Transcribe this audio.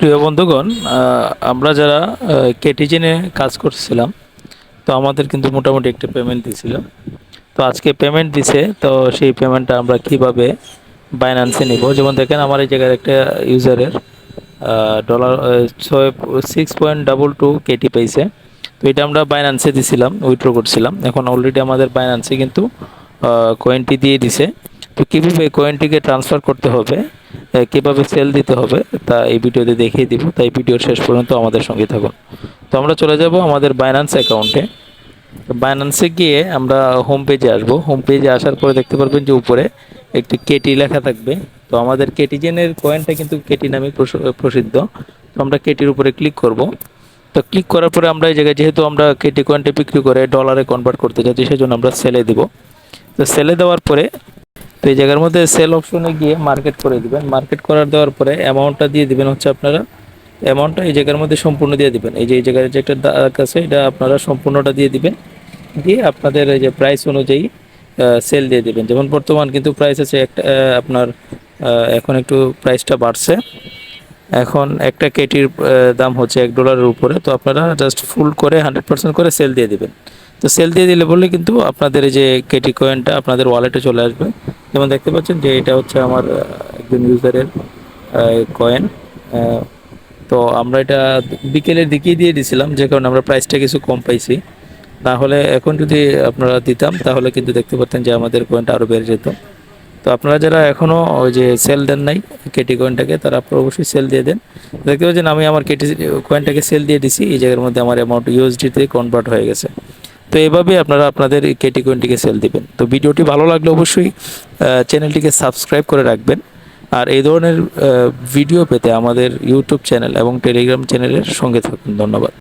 প্রিয় বন্ধুগণ আমরা যারা কেটিজেনে কাজ করছিলাম, তো আমাদের কিন্তু মোটামুটি একটা পেমেন্ট দিছিল তো আজকে পেমেন্ট দিছে, তো সেই পেমেন্টটা আমরা কীভাবে বাইন্যান্সে নিব? যেমন দেখেন, আমার এই জায়গায় একটা ইউজারের ডলার ছয় সিক্স পয়েন্ট ডাবল টু কেটি পাইছে তো এটা আমরা বাইন্যান্সে দিছিলাম উইথড্র করছিলাম। এখন অলরেডি আমাদের বাইন্যান্সে কিন্তু কয়েনটি দিয়ে দিছে। তো কীভাবে কয়েনটিকে ট্রান্সফার করতে হবে? কীভাবে সেল দিতে হবে, তা এই ভিডিওতে দেখিয়ে দিব। তাই ভিডিওর শেষ পর্যন্ত আমাদের সঙ্গে থাকুন। তো আমরা চলে যাব আমাদের বাইন্যান্স অ্যাকাউন্টে বাইন্যান্সে গিয়ে আমরা হোম পেজে আসব। হোম পেজে আসার পরে দেখতে পারবেন যে উপরে একটি কেটি লেখা থাকবে। তো আমাদের কেটিজেনের কয়েনটা কিন্তু কেটি নামে প্রস- প্রসিদ্ধ। তো আমরা কেটির উপরে ক্লিক করব। তো ক্লিক করার পরে আমরা এই জায়গায়, যেহেতু আমরা কেটি কয়েনটা বিক্রি করে ডলারে কনভার্ট করতে যাচ্ছি, সেজন্য আমরা সেলে দিব। তো সেলে দেওয়ার পরে তো এই জায়গার মধ্যে সেল অপশনে গিয়ে মার্কেট করে দিবেন। মার্কেট করার দেওয়ার পরে অ্যামাউন্টটা দিয়ে দিবেন হচ্ছে আপনারা অ্যামাউন্টটা এই জায়গার মধ্যে সম্পূর্ণ দিয়ে দিবেন। এই যে, এই জায়গার যে একটা দাগ আছে, এটা আপনারা সম্পূর্ণটা দিয়ে দিবেন। দিয়ে আপনাদের এই যে প্রাইস অনুযায়ী সেল দিয়ে দিবেন। যেমন বর্তমান কিন্তু প্রাইস আছে একটা আপনার এখন একটু প্রাইসটা বাড়ছে। এখন একটা কেটির দাম হচ্ছে এক ডলারের উপরে। তো আপনারা জাস্ট ফুল করে হান্ড্রেড পার্সেন্ট করে সেল দিয়ে দিবেন। তো সেল দিয়ে দিলে বললে কিন্তু আপনাদের এই যে কেটি কয়েনটা আপনাদের ওয়ালেটে চলে আসবে। যেমন দেখতে পাচ্ছেন যে এটা হচ্ছে আমার একজন ইউজারের কয়েন তো আমরা এটা বিকেলের দিকেই দিয়ে দিছিলাম, যে কারণে আমরা প্রাইসটা কিছু কম পাইছি। না হলে এখন যদি আপনারা দিতাম, তাহলে কিন্তু দেখতে পারতেন যে আমাদের কয়েনটা আরও বেড়ে যেত। তো আপনারা যারা এখনও ওই যে সেল দেন নাই কেটি কয়েনটাকে তারা আপনারা অবশ্যই সেল দিয়ে দেন। দেখতে পাচ্ছেন আমি আমার কেটি কয়েনটাকে সেল দিয়ে দিছি, এই জায়গার মধ্যে আমার অ্যামাউন্ট ইউএসডিতে কনভার্ট হয়ে গেছে। তো এভাবে আপনারা আপনাদের কোয়েন্টিকে সেল দিবেন। তো ভিডিওটি ভালো লাগলে অবশ্যই চ্যানেলটিকে সাবস্ক্রাইব করে রাখবেন। আর এই ধরনের ভিডিও পেতে আমাদের ইউটিউব চ্যানেল এবং টেলিগ্রাম চ্যানেলের সঙ্গে থাকুন। ধন্যবাদ।